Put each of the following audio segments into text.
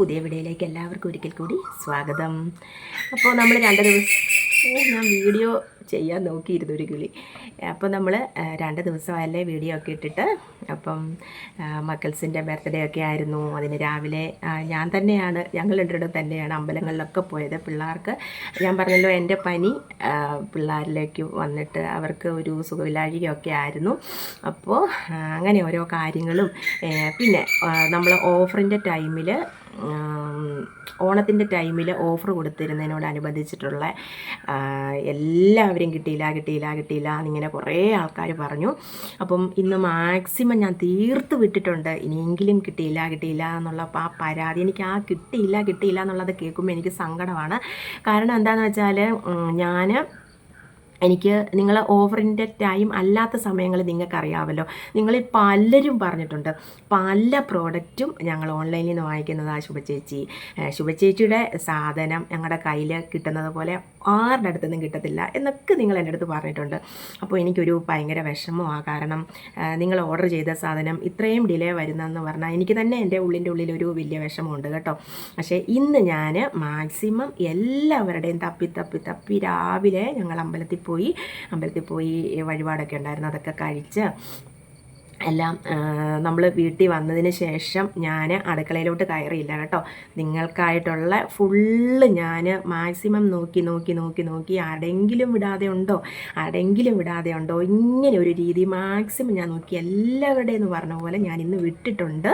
പുതിയ വീഡിയോയിലേക്ക് എല്ലാവർക്കും ഒരിക്കൽ കൂടി സ്വാഗതം. അപ്പോൾ നമ്മൾ രണ്ട് ദിവസം ഞാൻ വീഡിയോ ചെയ്യാൻ നോക്കിയിരുന്നു ഒരു കിളി. അപ്പോൾ നമ്മൾ രണ്ട് ദിവസമായല്ലേ വീഡിയോ ഒക്കെ ഇട്ടിട്ട്. അപ്പം മക്കൾസിന്റെ ബർത്ത്ഡേ ഒക്കെ ആയിരുന്നു. അതിന് രാവിലെ ഞാൻ തന്നെയാണ് ഞങ്ങൾ രണ്ടിടം തന്നെയാണ് അമ്പലങ്ങളിലൊക്കെ പോയത്. പിള്ളേർക്ക് ഞാൻ പറഞ്ഞല്ലോ എന്റെ പനി പിള്ളേരിലേക്ക് വന്നിട്ട് അവർക്ക് ഒരു സുഖവിലാഴികയൊക്കെ ആയിരുന്നു. അപ്പോൾ അങ്ങനെ ഓരോ കാര്യങ്ങളും പിന്നെ നമ്മൾ ഓഫറിന്റെ ടൈമിൽ ഓണത്തിന്റെ ടൈമിൽ ഓഫർ കൊടുത്തിരുന്നതിനോടനുബന്ധിച്ചിട്ടുള്ള എല്ലാവരും കിട്ടിയില്ല കിട്ടിയില്ല കിട്ടിയില്ല എന്നിങ്ങനെ കുറേ ആൾക്കാർ പറഞ്ഞു. അപ്പം ഇന്ന് മാക്സിമം ഞാൻ തീർത്ത് വിട്ടിട്ടുണ്ട്. ഇനിയെങ്കിലും കിട്ടിയില്ല കിട്ടിയില്ല എന്നുള്ള ആ പരാതി എനിക്ക് ആ കിട്ടിയില്ല കിട്ടിയില്ല എന്നുള്ളത് കേൾക്കുമ്പോൾ എനിക്ക് സങ്കടമാണ്. കാരണം എന്താണെന്ന് വെച്ചാൽ ഞാൻ എനിക്ക് നിങ്ങൾ ഓവറിന്റെ ടൈം അല്ലാത്ത സമയങ്ങൾ നിങ്ങൾക്കറിയാമല്ലോ. നിങ്ങളിൽ പലരും പറഞ്ഞിട്ടുണ്ട് പല പ്രോഡക്റ്റും ഞങ്ങൾ ഓൺലൈനിൽ നിന്ന് വാങ്ങിക്കുന്നതാണ് ശുഭചേച്ചി. ശുഭചേച്ചിയുടെ സാധനം ഞങ്ങളുടെ കയ്യിൽ കിട്ടുന്നത് പോലെ ആരുടെ അടുത്തൊന്നും കിട്ടത്തില്ല എന്നൊക്കെ നിങ്ങൾ എന്റെ അടുത്ത് പറഞ്ഞിട്ടുണ്ട്. അപ്പോൾ എനിക്കൊരു ഭയങ്കര വിഷമമാണ് കാരണം നിങ്ങൾ ഓർഡർ ചെയ്ത സാധനം ഇത്രയും ഡിലേ വരുന്നതെന്ന് പറഞ്ഞാൽ എനിക്ക് തന്നെ എന്റെ ഉള്ളിന്റെ ഉള്ളിൽ ഒരു വലിയ വിഷമമുണ്ട് കേട്ടോ. പക്ഷേ ഇന്ന് ഞാൻ മാക്സിമം എല്ലാവരുടെയും തപ്പി തപ്പി തപ്പി രാവിലെ ഞങ്ങൾ അമ്പലത്തിൽ പോയി. അമ്പലത്തിൽ പോയി വഴിപാടൊക്കെ ഉണ്ടായിരുന്നു. അതൊക്കെ കഴിച്ച് എല്ലാം നമ്മൾ വീട്ടിൽ വന്നതിന് ശേഷം ഞാൻ അടുക്കളയിലോട്ട് കയറിയില്ല കേട്ടോ. നിങ്ങൾക്കായിട്ടുള്ള ഫുള്ള് ഞാൻ മാക്സിമം നോക്കി നോക്കി നോക്കി നോക്കി ആടെങ്കിലും വിടാതെ ഉണ്ടോ? ആടെങ്കിലും വിടാതെ ഉണ്ടോ? ഇങ്ങനെ ഒരു രീതി മാക്സിമം ഞാൻ നോക്കി എല്ലാവരുടെയും എന്ന് പറഞ്ഞ പോലെ ഞാൻ ഇന്ന് വിട്ടിട്ടുണ്ട്.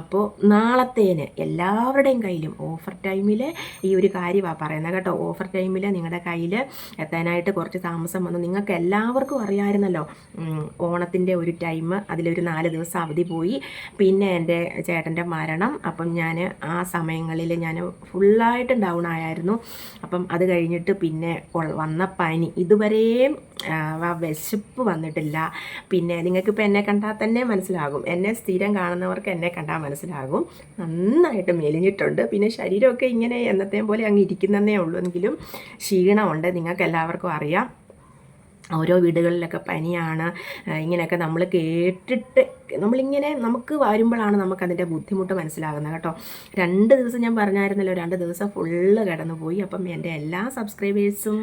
അപ്പോൾ നാളത്തേന് എല്ലാവരുടെയും കയ്യിലും ഓഫർ ടൈമിൽ ഈ ഒരു കാര്യമാണ് പറയുന്നത് കേട്ടോ. ഓഫർ ടൈമിൽ നിങ്ങളുടെ കയ്യിൽ എത്താനായിട്ട് കുറച്ച് താമസം വന്നു. നിങ്ങൾക്ക് എല്ലാവർക്കും അറിയാമായിരുന്നല്ലോ ഓണത്തിന്റെ ഒരു ടൈം അതിലൊരു നാല് ദിവസം അവധി പോയി. പിന്നെ എന്റെ ചേട്ടന്റെ മരണം. അപ്പം ഞാൻ ആ സമയങ്ങളിൽ ഞാൻ ഫുള്ളായിട്ട് ഡൗൺ ആയായിരുന്നു. അപ്പം അത് കഴിഞ്ഞിട്ട് പിന്നെ വന്ന പനി. ഇതുവരെയും വിശപ്പ് വന്നിട്ടില്ല. പിന്നെ നിങ്ങൾക്കിപ്പോൾ എന്നെ കണ്ടാൽ തന്നെ മനസ്സിലാകും. എന്നെ സ്ഥിരം കാണുന്നവർക്ക് എന്നെ കണ്ടാൽ മനസ്സിലാകും. നന്നായിട്ട് മെലിഞ്ഞിട്ടുണ്ട്. പിന്നെ ശരീരമൊക്കെ ഇങ്ങനെ എന്നത്തെയും പോലെ അങ്ങ് ഇരിക്കുന്നതേ ഉള്ളൂ. എങ്കിലും ക്ഷീണമുണ്ട്. നിങ്ങൾക്ക് എല്ലാവർക്കും അറിയാം. ഓരോ വീടുകളിലൊക്കെ പനിയാണ് ഇങ്ങനെയൊക്കെ നമ്മൾ കേട്ടിട്ട് നമ്മളിങ്ങനെ നമുക്ക് വരുമ്പോഴാണ് നമുക്കതിന്റെ ബുദ്ധിമുട്ട് മനസ്സിലാകുന്നത് കേട്ടോ. രണ്ട് ദിവസം ഞാൻ പറഞ്ഞായിരുന്നല്ലോ രണ്ട് ദിവസം ഫുള്ള് കിടന്നു പോയി അപ്പം എന്റെ എല്ലാ സബ്സ്ക്രൈബേഴ്സും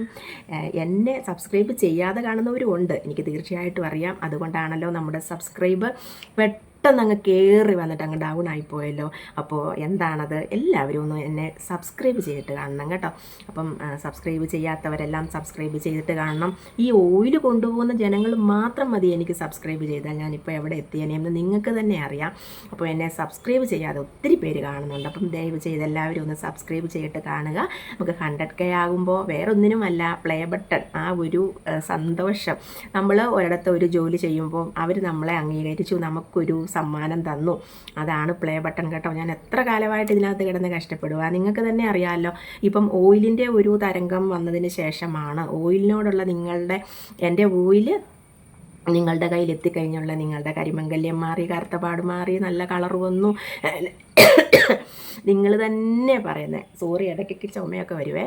എന്നെ സബ്സ്ക്രൈബ് ചെയ്യാതെ കാണുന്നവരും ഉണ്ട്. എനിക്ക് തീർച്ചയായിട്ടും അറിയാം. അതുകൊണ്ടാണല്ലോ നമ്മുടെ സബ്സ്ക്രൈബ് അങ്ങ് കയറി വന്നിട്ട് അങ്ങ് ഡൗൺ ആയിപ്പോയല്ലോ അപ്പോൾ എന്താണത്? എല്ലാവരും ഒന്ന് എന്നെ സബ്സ്ക്രൈബ് ചെയ്തിട്ട് കാണണം കേട്ടോ. അപ്പം സബ്സ്ക്രൈബ് ചെയ്യാത്തവരെല്ലാം സബ്സ്ക്രൈബ് ചെയ്തിട്ട് കാണണം. ഈ ഓയിൽ കൊണ്ടുപോകുന്ന ജനങ്ങൾ മാത്രം മതി എനിക്ക് സബ്സ്ക്രൈബ് ചെയ്താൽ ഞാനിപ്പോൾ എവിടെ എത്തിയനെയെന്ന് നിങ്ങൾക്ക് തന്നെ അറിയാം. അപ്പോൾ എന്നെ സബ്സ്ക്രൈബ് ചെയ്യാതെ ഒത്തിരി പേര് കാണുന്നുണ്ട്. അപ്പം ദയവ് ചെയ്ത് എല്ലാവരും ഒന്ന് സബ്സ്ക്രൈബ് ചെയ്തിട്ട് കാണുക. നമുക്ക് ഹൺഡ്രഡ് കെ ആകുമ്പോൾ വേറെ ഒന്നിനുമല്ല പ്ലേ ബട്ടൺ ആ ഒരു സന്തോഷം. നമ്മൾ ഒരിടത്ത് ഒരു ജോലി ചെയ്യുമ്പോൾ അവർ നമ്മളെ അംഗീകരിച്ചു. നമുക്കൊരു സമ്മാനം തന്നു. അതാണ് പ്ലേ ബട്ടൺ കേട്ടോ. ഞാൻ എത്ര കാലമായിട്ട് ഇതിനകത്ത് കിടന്ന് കഷ്ടപ്പെടുക നിങ്ങൾക്ക് തന്നെ അറിയാമല്ലോ ഇപ്പം ഓയിലിന്റെ ഒരു തരംഗം വന്നതിന് ശേഷമാണ് ഓയിലിനോടുള്ള നിങ്ങളുടെ എന്റെ ഓയിൽ നിങ്ങളുടെ കയ്യിൽ എത്തിക്കഴിഞ്ഞുള്ള നിങ്ങളുടെ കരിമംഗല്യം മാറി കറുത്തപാട് മാറി നല്ല കളർ വന്നു. നിങ്ങൾ തന്നെ പറയുന്നത് സോറി ഇടയ്ക്കൊക്കെ ചുമയൊക്കെ വരുവേ.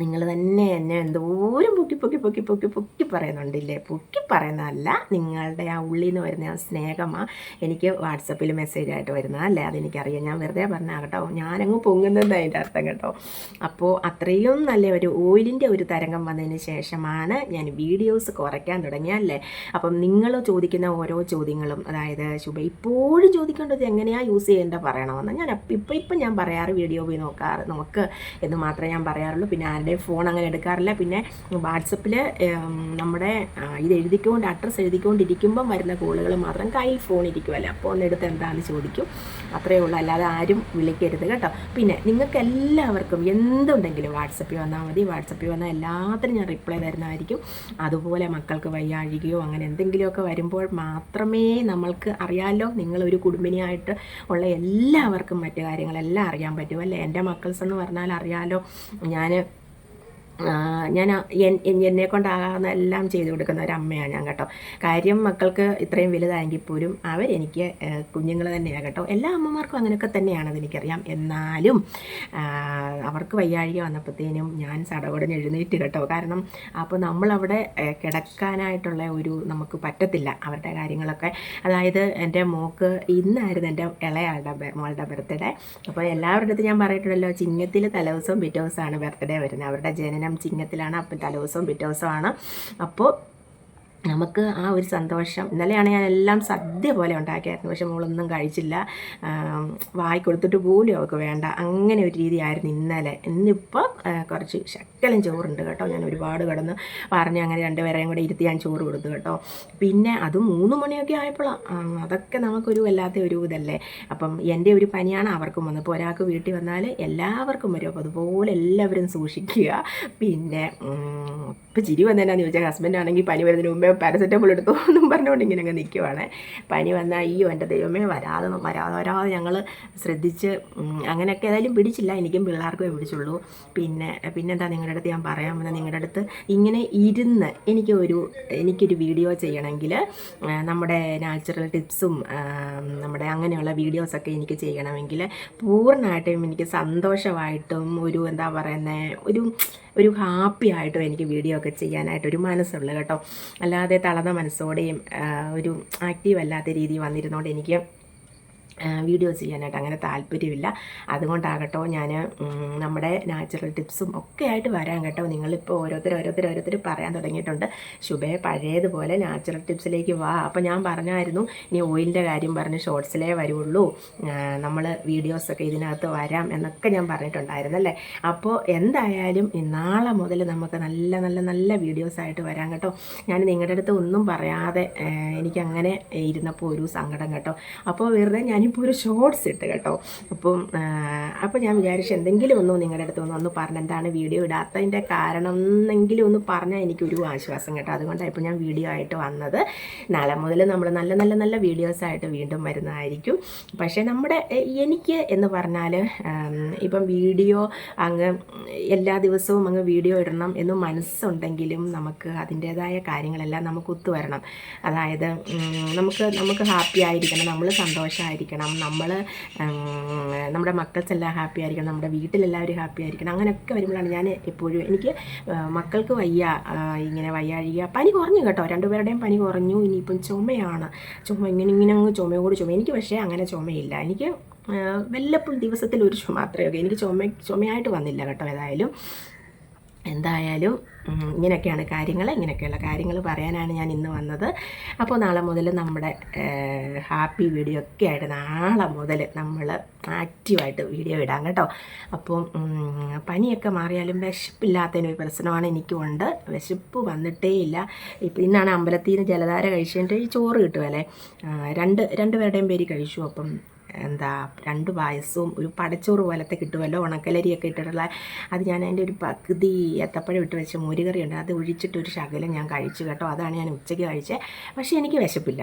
നിങ്ങൾ തന്നെ എന്നെ എന്തോരം പൊക്കി പൊക്കി പൊക്കി പൊക്കി പൊക്കി പറയുന്നുണ്ടില്ലേ? പൊക്കി പറയുന്നതല്ല നിങ്ങളുടെ ആ ഉള്ളിൽ നിന്ന് വരുന്ന ആ സ്നേഹമാണ് എനിക്ക് വാട്സപ്പിൽ മെസ്സേജായിട്ട് വരുന്നതല്ലേ അതെനിക്കറിയാം. ഞാൻ വെറുതെ പറഞ്ഞാൽ കേട്ടോ. ഞാനങ്ങ് പൊങ്ങുന്നത് അതിന്റെ അർത്ഥം കേട്ടോ. അപ്പോൾ അത്രയും നല്ല ഒരു ഓയിലിന്റെ ഒരു തരംഗം വന്നതിന് ശേഷമാണ് ഞാൻ വീഡിയോസ് കുറയ്ക്കാൻ തുടങ്ങിയല്ലേ അപ്പം നിങ്ങൾ ചോദിക്കുന്ന ഓരോ ചോദ്യങ്ങളും അതായത് ശുഭ ഇപ്പോഴും ചോദിക്കേണ്ടത് എങ്ങനെയാണ് യൂസ് ചെയ്യേണ്ടത് പറയണമെന്ന്. ഞാൻ ഇപ്പം ഇപ്പം ഞാൻ പറയാറ് വീഡിയോ പോയി നോക്കാറ് നോക്ക് എന്ന് മാത്രമേ ഞാൻ പറയാറുള്ളൂ. പിന്നെ ആരുടെയും ഫോൺ അങ്ങനെ എടുക്കാറില്ല. പിന്നെ വാട്സപ്പിൽ നമ്മുടെ ഇത് എഴുതിക്കൊണ്ട് അഡ്രസ്സ് എഴുതിക്കൊണ്ടിരിക്കുമ്പം വരുന്ന കോളുകൾ മാത്രം കയ്യിൽ ഫോൺ ഇരിക്കുമല്ലോ അപ്പോൾ ഒന്ന് എടുത്ത് എന്താണെന്ന് ചോദിക്കും. അത്രയേ ഉള്ളൂ. അല്ലാതെ ആരും വിളിക്കരുത് കേട്ടോ. പിന്നെ നിങ്ങൾക്ക് എല്ലാവർക്കും എന്തുണ്ടെങ്കിലും വാട്സപ്പിൽ വന്നാൽ മതി. വാട്സപ്പിൽ വന്നാൽ എല്ലാത്തിനും ഞാൻ റിപ്ലൈ തരുന്നതായിരിക്കും. അതുപോലെ മക്കൾക്ക് വയ്യാഴികയോ അങ്ങനെ എന്തെങ്കിലുമൊക്കെ വരുമ്പോൾ മാത്രമേ നമ്മൾക്ക് അറിയാമല്ലോ നിങ്ങളൊരു കുടുംബിനിയായിട്ട് ഉള്ള എല്ലാവർക്കും മറ്റു കാര്യങ്ങളെല്ലാം അറിയാൻ പറ്റും അല്ലേ? എന്റെ മക്കൾസ് എന്ന് പറഞ്ഞാൽ അറിയാമല്ലോ ഞാൻ ഞാൻ എന്നെ കൊണ്ടാകാവുന്ന എല്ലാം ചെയ്തു കൊടുക്കുന്ന ഒരു അമ്മയാണ് ഞാൻ കേട്ടോ. കാര്യം മക്കൾക്ക് ഇത്രയും വലുതായെങ്കിൽ പോലും അവരെനിക്ക് കുഞ്ഞുങ്ങൾ തന്നെയാണ് കേട്ടോ. എല്ലാ അമ്മമാർക്കും അങ്ങനെയൊക്കെ തന്നെയാണെന്ന് എനിക്കറിയാം എന്നാലും അവർക്ക് വയ്യാഴിക വന്നപ്പോഴത്തേനും ഞാൻ സടകുടഞ്ഞ് എഴുന്നേറ്റ് കേട്ടോ. കാരണം അപ്പോൾ നമ്മളവിടെ കിടക്കാനായിട്ടുള്ള ഒരു നമുക്ക് പറ്റത്തില്ല അവരുടെ കാര്യങ്ങളൊക്കെ. അതായത് എന്റെ മോക്ക് ഇന്നായിരുന്നു എന്റെ ഇളയാളുടെ മോളുടെ ബർത്ത്ഡേ. അപ്പോൾ എല്ലാവരുടെ അടുത്ത് ഞാൻ പറഞ്ഞിട്ടുണ്ടല്ലോ ചിങ്ങത്തിൽ തലേദിവസവും പിറ്റേ ദിവസമാണ് ബർത്ത്ഡേ വരുന്നത്. അവരുടെ ജനനം ചിങ്ങത്തിലാണ്. അപ്പം തലേദിവസവും പിറ്റേ ദിവസമാണ് അപ്പോൾ നമുക്ക് ആ ഒരു സന്തോഷം. ഇന്നലെയാണ് ഞാൻ എല്ലാം സദ്യ പോലെ ഉണ്ടാക്കിയായിരുന്നു. പക്ഷെ മോളൊന്നും കഴിച്ചില്ല. വായി കൊടുത്തിട്ട് പോലും അവൾക്ക് വേണ്ട. അങ്ങനെ ഒരു രീതിയായിരുന്നു ഇന്നലെ. ഇന്നിപ്പോൾ കുറച്ച് ശക്കലം ചോറുണ്ട് കേട്ടോ. ഞാൻ ഒരുപാട് കിടന്ന് പറഞ്ഞ് അങ്ങനെ രണ്ടുപേരെയും കൂടെ ഇരുത്തി ഞാൻ ചോറ് കൊടുത്തു കേട്ടോ. പിന്നെ അത് മൂന്ന് മണിയൊക്കെ ആയപ്പോഴാണ് അതൊക്കെ നമുക്കൊരു വല്ലാത്ത ഒരു ഇതല്ലേ. അപ്പം എന്റെ ഒരു പനിയാണ്. അവർക്കും വന്നത് ഇപ്പോൾ ഒരാൾക്ക് വീട്ടിൽ വന്നാൽ എല്ലാവർക്കും വരും. അപ്പോൾ അതുപോലെ എല്ലാവരും സൂക്ഷിക്കുക. പിന്നെ ഇപ്പോൾ ചിരി വന്നതെന്നാന്ന് ചോദിച്ചാൽ ഹസ്ബൻഡ് ആണെങ്കിൽ പനി വരുന്നതിന് മുമ്പേ പാരസെറ്റമോൾ എടുത്തു എന്നും പറഞ്ഞുകൊണ്ട് ഇങ്ങനെ അങ്ങ് നിൽക്കുവാണ് പനി വന്നാൽ അയ്യോ എന്റെ ദൈവമേ വരാതെ വരാതെ വരാതെ ഞങ്ങൾ ശ്രദ്ധിച്ച് അങ്ങനെയൊക്കെ ഏതായാലും പിടിച്ചില്ല. എനിക്കും പിള്ളേർക്കേ പിടിച്ചുള്ളൂ. പിന്നെ പിന്നെന്താ നിങ്ങളുടെ അടുത്ത് ഞാൻ പറയാൻ വന്നാൽ നിങ്ങളുടെ അടുത്ത് ഇങ്ങനെ ഇരുന്ന് എനിക്ക് ഒരു എനിക്കൊരു വീഡിയോ ചെയ്യണമെങ്കിൽ നമ്മുടെ നാച്ചുറൽ ടിപ്സും നമ്മുടെ അങ്ങനെയുള്ള വീഡിയോസൊക്കെ എനിക്ക് ചെയ്യണമെങ്കിൽ പൂർണമായിട്ടും എനിക്ക് സന്തോഷമായിട്ടും ഒരു എന്താ പറയുന്നത് ഒരു ഒരു ഹാപ്പി ആയിട്ടും എനിക്ക് വീഡിയോ ഒക്കെ ചെയ്യാനായിട്ട് ഒരു മനസ്സുള്ളൂ കേട്ടോ. അല്ലാതെ തളർന്ന മനസ്സോടെയും ഒരു ആക്റ്റീവ് അല്ലാത്ത രീതി വന്നിരുന്നോണ്ട് എനിക്ക് വീഡിയോ ചെയ്യാനായിട്ട് അങ്ങനെ താല്പര്യമില്ല. അതുകൊണ്ടാകട്ടോ ഞാൻ നമ്മുടെ നാച്ചുറൽ ടിപ്സും ഒക്കെ ആയിട്ട് വരാൻ കേട്ടോ. നിങ്ങളിപ്പോൾ ഓരോരുത്തർ ഓരോരുത്തർ ഓരോരുത്തർ പറയാൻ തുടങ്ങിയിട്ടുണ്ട്. ശുഭയെ പഴയതുപോലെ നാച്ചുറൽ ടിപ്സിലേക്ക് വാ. അപ്പോൾ ഞാൻ പറഞ്ഞായിരുന്നു ഇനി ഓയിലിന്റെ കാര്യം പറഞ്ഞ് ഷോർട്സിലേ വരുള്ളൂ. നമ്മൾ വീഡിയോസൊക്കെ ഇതിനകത്ത് വരാം എന്നൊക്കെ ഞാൻ പറഞ്ഞിട്ടുണ്ടായിരുന്നു അല്ലേ? അപ്പോൾ എന്തായാലും നാളെ മുതൽ നമുക്ക് നല്ല നല്ല നല്ല വീഡിയോസ് ആയിട്ട് വരാം കേട്ടോ. ഞാൻ നിങ്ങളുടെ അടുത്ത് ഒന്നും പറയാതെ എനിക്കങ്ങനെ ഇരുന്നപ്പോൾ ഒരു സങ്കടം കേട്ടോ. അപ്പോൾ വെറുതെ ഞാനിപ്പോൾ ഒരു ഷോർട്സ് ഇട്ട് കേട്ടോ. അപ്പം അപ്പോൾ ഞാൻ വിചാരിച്ചു എന്തെങ്കിലും ഒന്ന് നിങ്ങളുടെ അടുത്ത് ഒന്ന് ഒന്ന് പറഞ്ഞ് എന്താണ് വീഡിയോ ഇടാത്തതിന്റെ കാരണം എന്നെങ്കിലും ഒന്ന് പറഞ്ഞാൽ എനിക്കൊരു ആശ്വാസം കേട്ടോ. അതുകൊണ്ടാണ് ഇപ്പോൾ ഞാൻ വീഡിയോ ആയിട്ട് വന്നത്. നാളെ മുതൽ നമ്മൾ നല്ല നല്ല നല്ല വീഡിയോസ് ആയിട്ട് വീണ്ടും വരുന്നതായിരിക്കും. പക്ഷേ നമ്മുടെ എനിക്ക് എന്ന് പറഞ്ഞാൽ ഇപ്പം വീഡിയോ അങ്ങ് എല്ലാ ദിവസവും അങ്ങ് വീഡിയോ ഇടണം എന്ന് മനസ്സുണ്ടെങ്കിലും നമുക്ക് അതിന്റേതായ കാര്യങ്ങളെല്ലാം നമുക്ക് ഒത്തുവരണം അതായത് നമുക്ക് നമുക്ക് ഹാപ്പി ആയിരിക്കണം നമ്മൾ സന്തോഷമായിരിക്കണം. നമ്മൾ നമ്മുടെ മക്കൾസ് എല്ലാം ഹാപ്പി ആയിരിക്കണം നമ്മുടെ വീട്ടിലെല്ലാവരും ഹാപ്പി ആയിരിക്കണം അങ്ങനെയൊക്കെ വരുമ്പോഴാണ് ഞാൻ എപ്പോഴും എനിക്ക് മക്കൾക്ക് വയ്യ ഇങ്ങനെ വയ്യാഴിക. പനി കുറഞ്ഞു കേട്ടോ. രണ്ടുപേരുടെയും പനി കുറഞ്ഞു. ഇനിയിപ്പം ചുമയാണ്. ചുമ ഇങ്ങനെ ഇങ്ങനെ അങ്ങ് ചുമയോട് ചുമ. എനിക്ക് പക്ഷേ അങ്ങനെ ചുമയില്ല. എനിക്ക് വല്ലപ്പോഴും ദിവസത്തിൽ ഒരു മാത്രമേ ഉള്ളൂ. എനിക്ക് ചുമ ചുമയായിട്ട് വന്നില്ല കേട്ടോ ഏതായാലും. എന്തായാലും ഇങ്ങനെയൊക്കെയാണ് കാര്യങ്ങൾ ഇങ്ങനെയൊക്കെയുള്ള കാര്യങ്ങൾ പറയാനാണ് ഞാൻ ഇന്ന് വന്നത്. അപ്പോൾ നാളെ മുതൽ നമ്മുടെ ഹാപ്പി വീഡിയോ ഒക്കെ ആയിട്ട് നാളെ മുതൽ നമ്മൾ ആക്റ്റീവായിട്ട് വീഡിയോ ഇടാം കേട്ടോ. അപ്പോൾ പനിയൊക്കെ മാറിയാലും വിശപ്പില്ലാത്തതിനൊരു പ്രശ്നമാണ് എനിക്കുണ്ട്. വിശപ്പ് വന്നിട്ടേ ഇല്ല ഇപ്പം ഇന്നാണ് അമ്പലത്തിൽ നിന്ന് ജലധാര കഴിച്ചതിന്റെ ചോറ് കിട്ടുമല്ലേ രണ്ട് രണ്ട് പേരുടെയും പേര് കഴിച്ചു. അപ്പം എന്താ രണ്ട് പായസവും ഒരു പടച്ചോറ് പോലത്തെ കിട്ടുമല്ലോ ഉണക്കലരിയൊക്കെ ഇട്ടിട്ടുള്ള. അത് ഞാൻ അതിന്റെ ഒരു പകുതി ഏത്തപ്പഴം ഇട്ട് വെച്ച മോരുകറി ഉണ്ട് അത് ഒഴിച്ചിട്ട് ഒരു ശകലം ഞാൻ കഴിച്ചു കേട്ടോ. അതാണ് ഞാൻ ഉച്ചയ്ക്ക് കഴിച്ചത് പക്ഷേ എനിക്ക് വിശപ്പില്ല.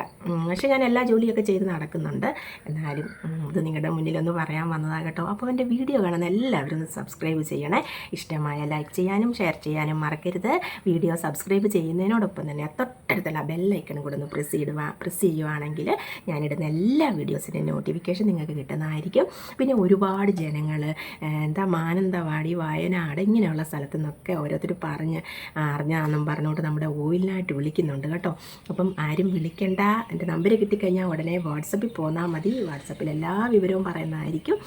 പക്ഷേ ഞാൻ എല്ലാ ജോലിയൊക്കെ ചെയ്ത് നടക്കുന്നുണ്ട്. എന്നാലും ഇത് നിങ്ങളുടെ മുന്നിലൊന്ന് പറയാൻ വന്നതാണ് കേട്ടോ. അപ്പോൾ എന്റെ വീഡിയോ കാണുന്ന എല്ലാവരും ഒന്ന് സബ്സ്ക്രൈബ് ചെയ്യണേ. ഇഷ്ടമായ ലൈക്ക് ചെയ്യാനും ഷെയർ ചെയ്യാനും മറക്കരുത്. വീഡിയോ സബ്സ്ക്രൈബ് ചെയ്യുന്നതിനോടൊപ്പം തന്നെ തൊട്ടടുത്തുള്ള ബെല്ലൈക്കണും കൂടെ ഒന്ന് പ്രസ് ചെയ്യുക പ്രസ് ചെയ്യുവാണെങ്കിൽ ഞാനിടുന്ന എല്ലാ വീഡിയോസിന്റെ നോട്ടിഫിക്കേഷൻ നിങ്ങൾക്ക് കിട്ടുന്നതായിരിക്കും. പിന്നെ ഒരുപാട് ജനങ്ങൾ എന്താ മാനന്തവാടി വയനാട് ഇങ്ങനെയുള്ള സ്ഥലത്തു നിന്നൊക്കെ ഓരോരുത്തർ പറഞ്ഞ് അറിഞ്ഞാന്നും പറഞ്ഞുകൊണ്ട് നമ്മുടെ ഓയിലിനായിട്ട് വിളിക്കുന്നുണ്ട് കേട്ടോ. അപ്പം ആരും വിളിക്കണ്ട. എന്റെ നമ്പർ കിട്ടിക്കഴിഞ്ഞാൽ ഉടനെ വാട്സപ്പിൽ പോന്നാൽ മതി. വാട്സപ്പിൽ എല്ലാ വിവരവും പറയുന്നതായിരിക്കും.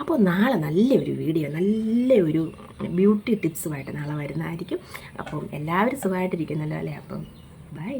അപ്പോൾ നാളെ നല്ലൊരു വീഡിയോ നല്ലൊരു ബ്യൂട്ടി ടിപ്സുമായിട്ട് നാളെ വരുന്നതായിരിക്കും. അപ്പം എല്ലാവരും സുഖമായിട്ടിരിക്കുന്നല്ലോ അല്ലേ? അപ്പം ബൈ.